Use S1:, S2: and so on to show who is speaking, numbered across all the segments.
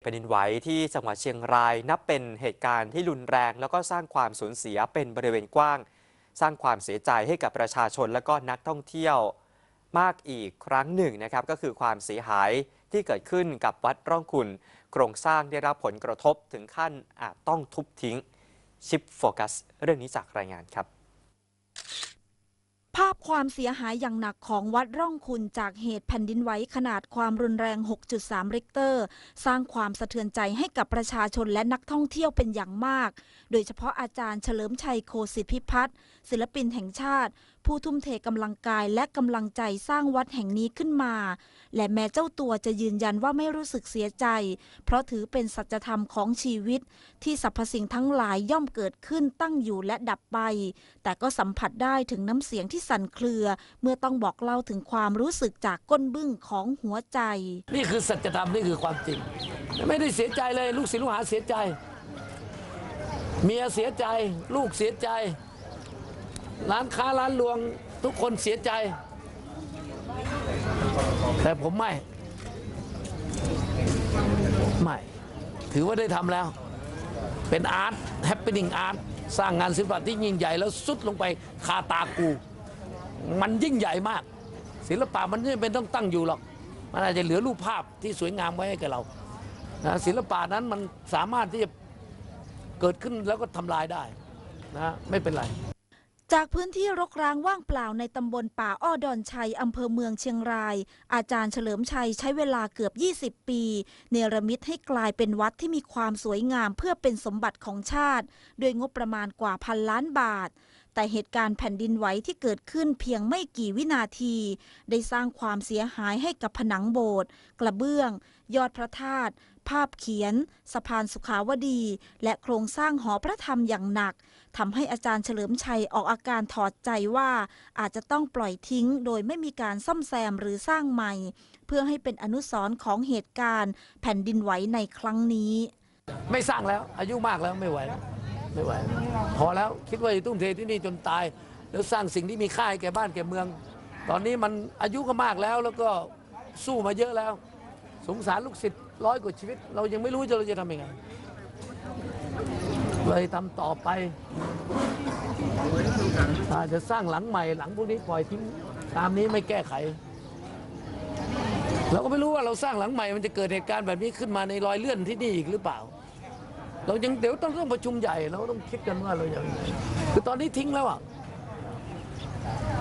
S1: แผ่นดินไหวที่จังหวัดเชียงรายนับเป็นเหตุการณ์ที่รุนแรง แล้วก็สร้างความสูญเสียเป็นบริเวณกว้าง สร้างความเสียใจให้กับประชาชนและก็นักท่องเที่ยวมากอีกครั้งหนึ่งนะครับ ก็คือความเสียหายที่เกิดขึ้นกับวัดร่องขุนโครงสร้างได้รับผลกระทบถึงขั้นอาจต้องทุบทิ้งชิปโฟกัสเรื่องนี้จากรายงานครับ
S2: ภาพความเสียหายอย่างหนักของวัดร่องคุณจากเหตุแผ่นดินไหวขนาดความรุนแรง 6.3 ริกเตอร์ สร้างความสะเทือนใจให้กับประชาชนและนักท่องเที่ยวเป็นอย่างมาก โดยเฉพาะอาจารย์เฉลิมชัยโคสิทธิพิพัฒน์ศิลปินแห่งชาติ ผู้ทุ่มเทกำลังกายและกำลังใจสร้างวัดแห่งนี้ขึ้นมา และแม้เจ้าตัวจะยืนยันว่าไม่รู้สึกเสียใจ เพราะถือเป็นสัจธรรมของชีวิต ที่สรรพสิ่งทั้งหลายย่อมเกิดขึ้นตั้งอยู่และดับไป แต่ก็สัมผัสได้ถึงน้ำเสียงที่สั่นเครือ เมื่อต้องบอกเล่าถึงความรู้สึกจากก้นบึ้งของหัวใจ
S3: นี่คือสัจธรรมนี่คือความจริง ไม่ได้เสียใจเลย ลูกศิษย์ลูกหาเสียใจ เมียเสียใจ ลูกเสียใจ ร้านค้าร้านรวงทุกคนเสียใจ แต่ผมไม่ ไม่ ถือว่าได้ทำแล้ว เป็นอาร์ตแฮปปี้นิงอาร์ตสร้างงานศิลปะที่ยิ่งใหญ่แล้วสุดลงไปคาตากู มันยิ่งใหญ่มาก ศิลปะมันไม่เป็นต้องตั้งอยู่หรอก มันอาจจะเหลือรูปภาพที่สวยงามไว้ให้กับเรานะศิลปะนั้นมันสามารถที่จะเกิดขึ้นแล้วก็ทำลายได้นะไม่เป็นไร
S2: จากพื้นที่รกร้างว่างเปล่าในตำบลป่าอ้อดอนชัย อำเภอเมืองเชียงราย อาจารย์เฉลิมชัยใช้เวลาเกือบ 20 ปี เนรมิตให้กลายเป็นวัดที่มีความสวยงามเพื่อเป็นสมบัติของชาติ ด้วยงบประมาณกว่าพันล้านบาท แต่เหตุการณ์แผ่นดินไหวที่เกิดขึ้นเพียงไม่กี่วินาที ได้สร้างความเสียหายให้กับผนังโบสถ์กระเบื้อง ยอดพระธาตุ ภาพเขียน สะพานสุขาวดี และโครงสร้างหอพระธรรมอย่างหนักทำให้อาจารย์เฉลิมชัยออกอาการถอดใจว่าอาจจะต้องปล่อยทิ้งโดยไม่มีการซ่อมแซมหรือสร้างใหม่ เพื่อให้เป็นอนุสรณ์ของเหตุการณ์ แผ่นดินไหวในครั้งนี้
S3: ไม่สร้างแล้วอายุมากแล้วไม่ไหวแล้วไม่ไหวพอแล้วคิดว่าจะทุ่มเทที่นี่จนตาย แล้วสร้างสิ่งที่มีค่าให้แก่บ้านแก่เมือง ตอนนี้มันอายุก็มากแล้วแล้วก็สู้มาเยอะแล้ว สงสารลูกศิษย์ ร้อยกว่าชีวิต เรายังไม่รู้จะเราจะทำยังไงเลยทำต่อไปถ้าจะสร้างหลังใหม่หลังพวกนี้ปล่อยทิ้งตามนี้ไม่แก้ไข เราก็ไม่รู้ว่าเราสร้างหลังใหม่มันจะเกิดเหตุการณ์แบบนี้ขึ้นมาในรอยเลื่อนที่นี่อีกหรือเปล่า เรายังเดี๋ยวต้องต้องประชุมใหญ่เราต้องคิดกันว่าเราอย่างไรคือตอนนี้ทิ้งแล้วอะ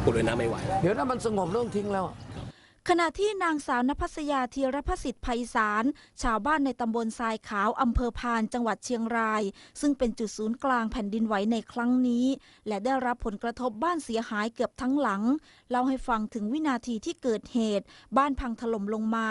S4: พูดเลยนะไม่ไหว
S3: เดี๋ยวถ้ามันสงบเราต้องทิ้งแล้วอะ
S2: ขณะที่นางสาวนภัสยาธีรพสิทธิ์ไพศาลชาวบ้านในตำบลทรายขาวอำเภอพานจังหวัดเชียงราย ซึ่งเป็นจุดศูนย์กลางแผ่นดินไหวในครั้งนี้ และได้รับผลกระทบบ้านเสียหายเกือบทั้งหลัง เล่าให้ฟังถึงวินาทีที่เกิดเหตุ บ้านพังถล่มลงมา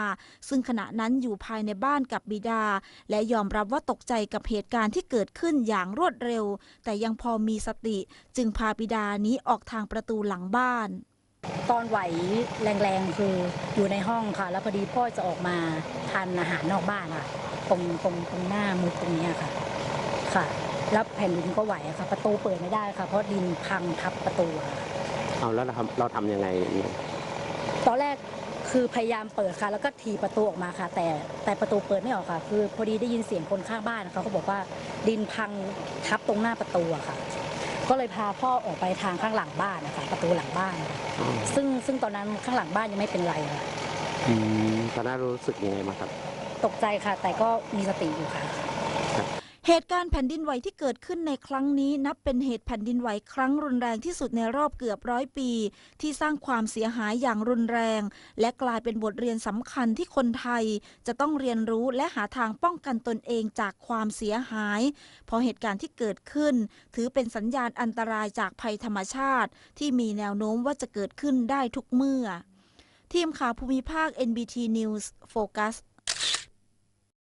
S2: ซึ่งขณะนั้นอยู่ภายในบ้านกับบิดา และยอมรับว่าตกใจกับเหตุการณ์ที่เกิดขึ้นอย่างรวดเร็ว แต่ยังพอมีสติ จึงพาบิดานี้ออกทางประตูหลังบ้าน
S5: ตอนไหวแรงๆคืออยู่ในห้องค่ะ แล้วพอดีพ่อจะออกมาทานอาหารนอกบ้านค่ะ ตรงตรงตรงหน้ามุดตรงเนี้ยค่ะ ค่ะ แล้วแผ่นดินก็ไหวอะค่ะ ประตูเปิดไม่ได้ค่ะ เพราะดินพังทับประตูอะค่ะ
S4: เอาแล้วเราทำเราทำยังไง
S5: ตอนแรกคือพยายามเปิดค่ะ แล้วก็ถีบประตูออกมาค่ะ แต่แต่ประตูเปิดไม่ออกค่ะ คือพอดีได้ยินเสียงคนข้างบ้านเขาก็บอกว่าดินพังทับตรงหน้าประตูอะค่ะ ก็เลยพาพ่อออกไปทางข้างหลังบ้านนะคะประตูหลังบ้าน ซึ่งซึ่งตอนนั้นข้างหลังบ้านยังไม่เป็นไรค่ะ
S4: อืมตอนนั้นรู้สึกยังไงมางครับ
S5: ตกใจค่ะ แต่ก็มีสติอยู่ค่ะ
S2: เหตุการณ์แผ่นดินไหวที่เกิดขึ้นในครั้งนี้นับเป็นเหตุแผ่นดินไหวครั้งรุนแรงที่สุดในรอบเกือบร้อยปี ที่สร้างความเสียหายอย่างรุนแรง และกลายเป็นบทเรียนสำคัญที่คนไทย จะต้องเรียนรู้และหาทางป้องกันตนเองจากความเสียหาย เพราะเหตุการณ์ที่เกิดขึ้น ถือเป็นสัญญาณอันตรายจากภัยธรรมชาติ ที่มีแนวโน้มว่าจะเกิดขึ้นได้ทุกเมื่อ ทีมข่าวภูมิภาค NBT News โฟกัส